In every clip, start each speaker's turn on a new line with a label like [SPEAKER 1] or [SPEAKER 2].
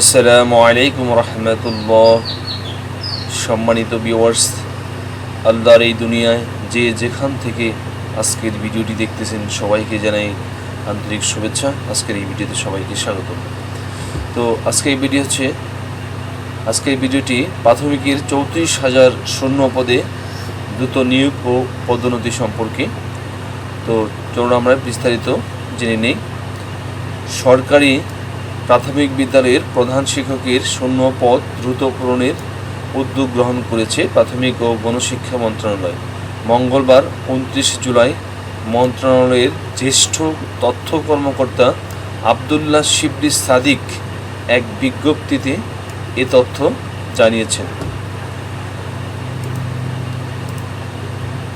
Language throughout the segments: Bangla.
[SPEAKER 1] আসসালামু আলাইকুম রহমতুল্লাহ। সম্মানিত ভিউয়ার্স আল্লাহর এই দুনিয়ায় যে যেখান থেকে আজকের ভিডিওটি দেখতেছেন সবাইকে জানাই আন্তরিক শুভেচ্ছা। আজকের এই ভিডিওতে সবাইকে স্বাগত। তো আজকে এই ভিডিও হচ্ছে আজকের ভিডিওটি প্রাথমিকের চৌত্রিশ হাজার শূন্য পদে দ্রুত নিয়োগ ও পদোন্নতি সম্পর্কে। তো চলুন আমরা বিস্তারিত জেনে নেই। সরকারি প্রাথমিক বিদ্যালয়ের প্রধান শিক্ষকের শূন্য পদ দ্রুত পূরণের উদ্যোগ গ্রহণ করেছে প্রাথমিক ও গণশিক্ষা মন্ত্রণালয়। মঙ্গলবার উনত্রিশ জুলাই মন্ত্রণালয়ের জ্যেষ্ঠ তথ্য কর্মকর্তা আবদুল্লাহ শিবলি সাদিক এক বিজ্ঞপ্তিতে এ তথ্য জানিয়েছেন।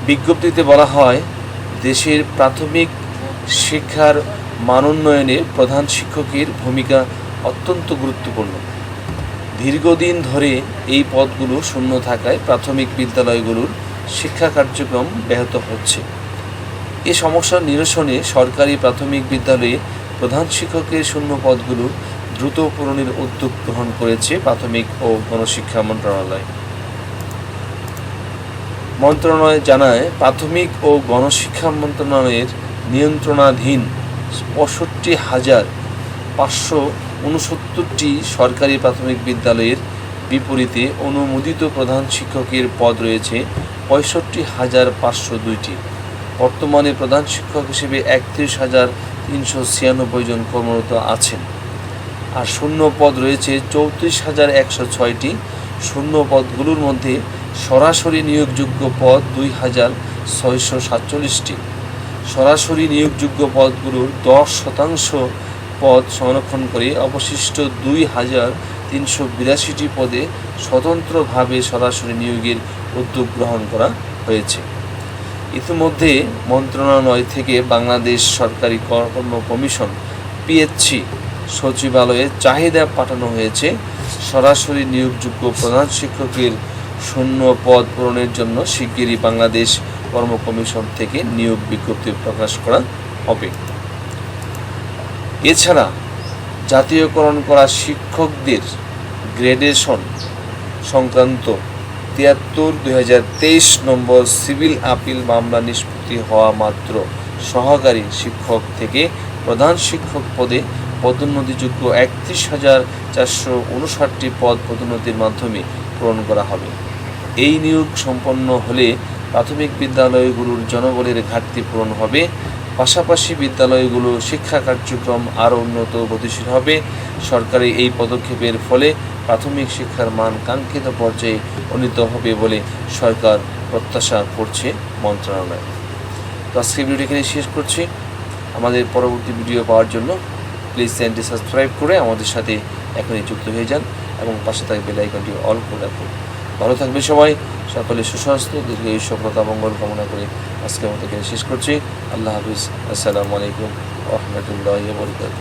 [SPEAKER 1] বিজ্ঞপ্তিতে বলা হয়, দেশের প্রাথমিক শিক্ষার মানোন্নয়নে প্রধান শিক্ষকের ভূমিকা অত্যন্ত গুরুত্বপূর্ণ। দীর্ঘদিন ধরে এই পদগুলো শূন্য থাকায় প্রাথমিক বিদ্যালয়গুলোর শিক্ষা কার্যক্রম ব্যাহত হচ্ছে। এ সমস্যার নিরসনে সরকারি প্রাথমিক বিদ্যালয়ে প্রধান শিক্ষকের শূন্য পদগুলো দ্রুত পূরণের উদ্যোগ গ্রহণ করেছে প্রাথমিক ও গণশিক্ষা মন্ত্রণালয়। মন্ত্রণালয় জানায়, প্রাথমিক ও গণশিক্ষা মন্ত্রণালয়ের নিয়ন্ত্রণাধীন পঁয়ষট্টি হাজার পাঁচশো উনসত্তরটি সরকারি প্রাথমিক বিদ্যালয়ের বিপরীতে অনুমোদিত প্রধান শিক্ষকের পদ রয়েছে পঁয়ষট্টি হাজার পাঁচশো দুইটি। বর্তমানে প্রধান শিক্ষক হিসেবে একত্রিশ হাজার তিনশো ছিয়ানব্বই জন কর্মরত আছেন। আর শূন্য পদ রয়েছে চৌত্রিশ হাজার একশো ছয়টি। শূন্য পদগুলোর মধ্যে সরাসরি নিয়োগযোগ্য পদ দুই হাজার ছয়শো সাতচল্লিশটি। সরাসরি নিয়োগযোগ্য পদগুলোর দশ শতাংশ পদ সংরক্ষণ করে অবশিষ্ট দুই হাজার তিনশো বিরাশিটি পদে স্বতন্ত্রভাবে সরাসরি নিয়োগের উদ্যোগ গ্রহণ করা হয়েছে। ইতিমধ্যে মন্ত্রণালয় থেকে বাংলাদেশ সরকারি কর্ম কমিশন, পিএইচসি সচিবালয়ে চাহিদা পাঠানো হয়েছে। সরাসরি নিয়োগযোগ্য প্রধান শিক্ষকের শূন্য পদ পূরণের জন্য শিগগিরই বাংলাদেশ কর্ম কমিশন থেকে নিয়োগ বিজ্ঞপ্তি প্রকাশ করা হবে। এছাড়া জাতীয়করণ করা শিক্ষকদের গ্রেডেশন সংক্রান্ত তিয়াত্তর দুই নম্বর সিভিল আপিল মামলা নিষ্পত্তি হওয়া মাত্র সহকারী শিক্ষক থেকে প্রধান শিক্ষক পদে পদোন্নতিযোগ্য একত্রিশ হাজার চারশো উনষাটটি পদ পদোন্নতির মাধ্যমে পূরণ করা হবে। এই নিয়োগ সম্পন্ন হলে প্রাথমিক বিদ্যালয়গুলোর জনবলের ঘাটতি পূরণ হবে। পাশাপাশি বিদ্যালয়গুলো শিক্ষা কার্যক্রম আরও উন্নত গতিশীল হবে। সরকারি এই পদক্ষেপের ফলে প্রাথমিক শিক্ষার মান কাঙ্ক্ষিত পর্যায়ে উন্নীত হবে বলে সরকার প্রত্যাশা করছে মন্ত্রণালয়। তো আজকে ভিডিওটি এখানে শেষ করছি। আমাদের পরবর্তী ভিডিও পাওয়ার জন্য প্লিজ চ্যানেলটি সাবস্ক্রাইব করে আমাদের সাথে এখনই যুক্ত হয়ে যান এবং পাশে থাকবে বেল আইকনটি অল করে রাখুন। ভালো থাকবে সবাই। সকলে সুস্বাস্থ্য দীর্ঘ এই সফলতা মঙ্গল কামনা করে আজকে এখানে শেষ করছি। আল্লাহ হাফিজ। আসসালামু আলাইকুম রহমতুল্লাহ বরকাত